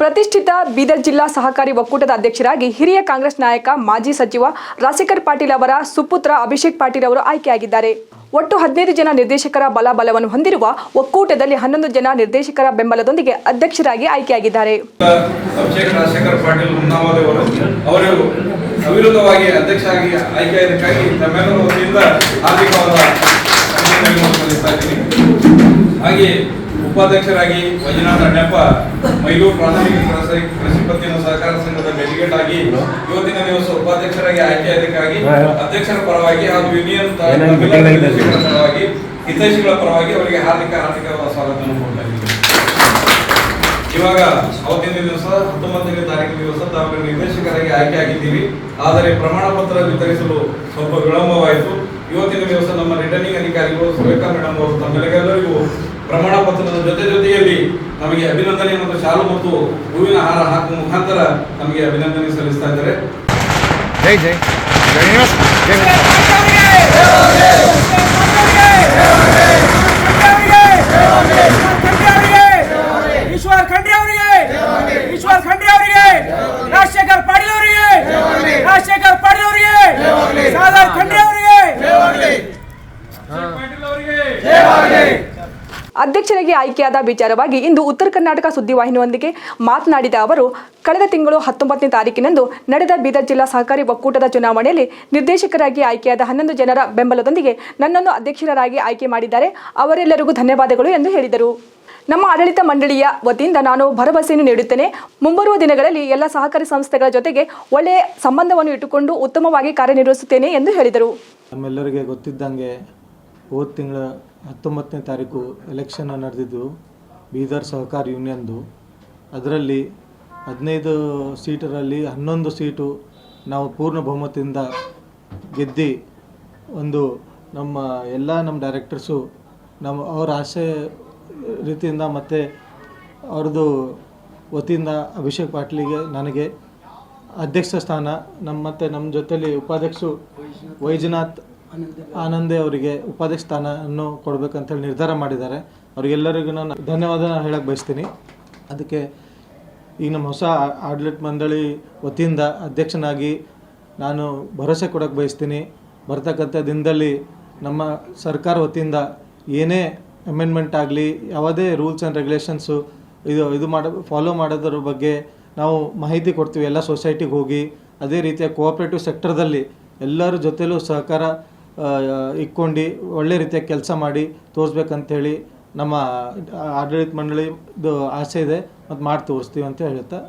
ಪ್ರತಿಷ್ಠಿತ ಬೀದರ್ ಜಿಲ್ಲಾ ಸಹಕಾರಿ ಒಕ್ಕೂಟದ ಅಧ್ಯಕ್ಷರಾಗಿ ಹಿರಿಯ ಕಾಂಗ್ರೆಸ್ ನಾಯಕ ಮಾಜಿ ಸಚಿವ ರಾಜಶೇಖರ್ ಪಾಟೀಲ್ ಅವರ ಸುಪುತ್ರ ಅಭಿಷೇಕ್ ಪಾಟೀಲ್ ಅವರು ಆಯ್ಕೆಯಾಗಿದ್ದಾರೆ. ಒಟ್ಟು ಹದಿನೈದು ಜನ ನಿರ್ದೇಶಕರ ಬಲಬಲವನ್ನು ಹೊಂದಿರುವ ಒಕ್ಕೂಟದಲ್ಲಿ ಹನ್ನೊಂದು ಜನ ನಿರ್ದೇಶಕರ ಬೆಂಬಲದೊಂದಿಗೆ ಅಧ್ಯಕ್ಷರಾಗಿ ಆಯ್ಕೆಯಾಗಿದ್ದಾರೆ. ಅಭಿಷೇಕ್ ಪಾಟೀಲ್ ಉಪಾಧ್ಯಕ್ಷರಾಗಿ ವೈಜನಾಥ್ ಅಣ್ಣಪ್ಪ ಮೈಲೂರು ಪ್ರಾಥಮಿಕ ಕೃಷಿ ಪತ್ತಿನ ಸಹಕಾರ ಸಂಘದ ಡೆಲಿಗೇಟ್ ಆಗಿ ಇವತ್ತಿನ ದಿವಸ ಉಪಾಧ್ಯಕ್ಷರಾಗಿ ಆಯ್ಕೆಯಾದಕ್ಕಾಗಿ ಅಧ್ಯಕ್ಷರ ಪರವಾಗಿ ಹಾಗೂ ಯೂನಿಯನ್ ಪರವಾಗಿ ಹಿತೈಷಿಗಳ ಪರವಾಗಿ ಅವರಿಗೆ ಹಾರ್ದಿಕ ಹಾರ್ದಿಕ ಸ್ವಾಗತವನ್ನು ಕೊಡ್ತಾ ಇವಾಗ ಅವತ್ತಿನ ದಿವಸ ಹತ್ತೊಂಬತ್ತನೇ ತಾರೀಕಿನ ದಿವಸ ತಾವು ನಿರ್ದೇಶಕರಾಗಿ ಆಯ್ಕೆ ಆಗಿದ್ದೀರಿ ಆದರೆ ಪ್ರಮಾಣ ಪತ್ರ ವಿತರಿಸಲು ಸ್ವಲ್ಪ ವಿಳಂಬವಾಯಿತು. ಇವತ್ತಿನ ದಿವಸ ನಮ್ಮ ರಿಟರ್ನಿಂಗ್ ಅಧಿಕಾರಿಗಳು ಸುರೇಖಾ ಮೇಡಮ್ ಅವರು ತಮ್ಮೆಲ್ಲರಿಗೂ ಪ್ರಮಾಣ ಪತ್ರದ ಜೊತೆ ಜೊತೆಯಲ್ಲಿ ನಮಗೆ ಅಭಿನಂದನೆ ಮತ್ತು ಶಾಲು ಮತ್ತು ಹೂವಿನ ಹಾರ ಹಾಕುವ ಮುಖಾಂತರ ನಮಗೆ ಅಭಿನಂದನೆ ಸಲ್ಲಿಸ್ತಾ ಇದ್ದಾರೆ. ಜೈ ಜೈ. ಜೈ ಜೈ ಈಶ್ವರ್ ಖಂಡ್ರೆ ಅವರಿಗೆ ಈಶ್ವರ್ ಖಂಡ್ರೆ ಅವರಿಗೆ ರಾಜಶೇಖರ್ ಪಾಟೀಲ್ ಅವರಿಗೆ ರಾಜಶೇಖರ್ ಪಾಟೀಲ್ ಅವರಿಗೆ ಸಾದರ್ ಖಂಡ್ರೆ ಅವರಿಗೆ. ಪಾಟೀಲ್ ಅವರಿಗೆ. ಅಧ್ಯಕ್ಷರಾಗಿ ಆಯ್ಕೆಯಾದ ವಿಚಾರವಾಗಿ ಇಂದು ಉತ್ತರ ಕರ್ನಾಟಕ ಸುದ್ದಿವಾಹಿನಿಯೊಂದಿಗೆ ಮಾತನಾಡಿದ ಅವರು, ಕಳೆದ ತಿಂಗಳು ಹತ್ತೊಂಬತ್ತನೇ ತಾರೀಕಿನಂದು ನಡೆದ ಬೀದರ್ ಜಿಲ್ಲಾ ಸಹಕಾರಿ ಒಕ್ಕೂಟದ ಚುನಾವಣೆಯಲ್ಲಿ ನಿರ್ದೇಶಕರಾಗಿ ಆಯ್ಕೆಯಾದ ಹನ್ನೊಂದು ಜನರ ಬೆಂಬಲದೊಂದಿಗೆ ನನ್ನನ್ನು ಅಧ್ಯಕ್ಷರಾಗಿ ಆಯ್ಕೆ ಮಾಡಿದ್ದಾರೆ. ಅವರೆಲ್ಲರಿಗೂ ಧನ್ಯವಾದಗಳು ಎಂದು ಹೇಳಿದರು. ನಮ್ಮ ಆಡಳಿತ ಮಂಡಳಿಯ ವತಿಯಿಂದ ನಾನು ಭರವಸೆಯನ್ನು ನೀಡುತ್ತೇನೆ. ಮುಂಬರುವ ದಿನಗಳಲ್ಲಿ ಎಲ್ಲ ಸಹಕಾರಿ ಸಂಸ್ಥೆಗಳ ಜೊತೆಗೆ ಒಳ್ಳೆಯ ಸಂಬಂಧವನ್ನು ಇಟ್ಟುಕೊಂಡು ಉತ್ತಮವಾಗಿ ಕಾರ್ಯನಿರ್ವಹಿಸುತ್ತೇನೆ ಎಂದು ಹೇಳಿದರು. ನಮ್ಮೆಲ್ಲರಿಗೆ ಗೊತ್ತಿದ್ದಂಗೆ ಹೋದ ತಿಂಗಳ ಹತ್ತೊಂಬತ್ತನೇ ತಾರೀಕು ಎಲೆಕ್ಷನ್ ನಡೆದಿದ್ದು ಬೀದರ್ ಸಹಕಾರ ಯೂನಿಯನ್ದು. ಅದರಲ್ಲಿ ಹದಿನೈದು ಸೀಟರಲ್ಲಿ ಹನ್ನೊಂದು ಸೀಟು ನಾವು ಪೂರ್ಣ ಬಹುಮತದಿಂದ ಗೆದ್ದು ಒಂದು ನಮ್ಮ ಎಲ್ಲ ನಮ್ಮ ಡೈರೆಕ್ಟರ್ಸು ನಮ್ಮ ಅವರ ಆಸೆ ರೀತಿಯಿಂದ ಮತ್ತು ಅವ್ರದ್ದು ವತಿಯಿಂದ ಅಭಿಷೇಕ್ ಪಾಟ್ಲಿಗೆ ನನಗೆ ಅಧ್ಯಕ್ಷ ಸ್ಥಾನ ನಮ್ಮ ಮತ್ತು ನಮ್ಮ ಜೊತೆಯಲ್ಲಿ ಉಪಾಧ್ಯಕ್ಷರು ವೈಜನಾಥ್ ಆನಂದೆ ಅವರಿಗೆ ಉಪಾಧ್ಯಕ್ಷ ಸ್ಥಾನವನ್ನು ಕೊಡಬೇಕಂತೇಳಿ ನಿರ್ಧಾರ ಮಾಡಿದ್ದಾರೆ. ಅವರಿಗೆಲ್ಲರಿಗೂ ನಾನು ಧನ್ಯವಾದ ಹೇಳಕ್ಕೆ ಬಯಸ್ತೀನಿ. ಅದಕ್ಕೆ ಈಗ ನಮ್ಮ ಹೊಸ ಆಡಳಿತ ಮಂಡಳಿ ವತಿಯಿಂದ ಅಧ್ಯಕ್ಷನಾಗಿ ನಾನು ಭರವಸೆ ಕೊಡೋಕ್ಕೆ ಬಯಸ್ತೀನಿ. ಬರ್ತಕ್ಕಂಥ ದಿನದಲ್ಲಿ ನಮ್ಮ ಸರ್ಕಾರ ವತಿಯಿಂದ ಏನೇ ಅಮೆಂಡ್ಮೆಂಟ್ ಆಗಲಿ, ಯಾವುದೇ ರೂಲ್ಸ್ ಆ್ಯಂಡ್ ರೆಗ್ಯುಲೇಷನ್ಸು ಇದು ಇದು ಮಾಡ ಫಾಲೋ ಮಾಡೋದ್ರ ಬಗ್ಗೆ ನಾವು ಮಾಹಿತಿ ಕೊಡ್ತೀವಿ. ಎಲ್ಲ ಸೊಸೈಟಿಗೆ ಹೋಗಿ, ಅದೇ ರೀತಿಯ ಕೋಆಪ್ರೇಟಿವ್ ಸೆಕ್ಟರ್ದಲ್ಲಿ ಎಲ್ಲರ ಜೊತೆಲೂ ಸಹಕಾರ ಇಕ್ಕೊಂಡು ಒಳ್ಳೆ ರೀತಿಯ ಕೆಲಸ ಮಾಡಿ ತೋರಿಸ್ಬೇಕಂತೇಳಿ ನಮ್ಮ ಆಡಳಿತ ಮಂಡಳಿದು ಆಸೆ ಇದೆ, ಮತ್ತು ಮಾಡಿ ತೋರಿಸ್ತೀವಿ ಅಂತ ಹೇಳ್ತಾ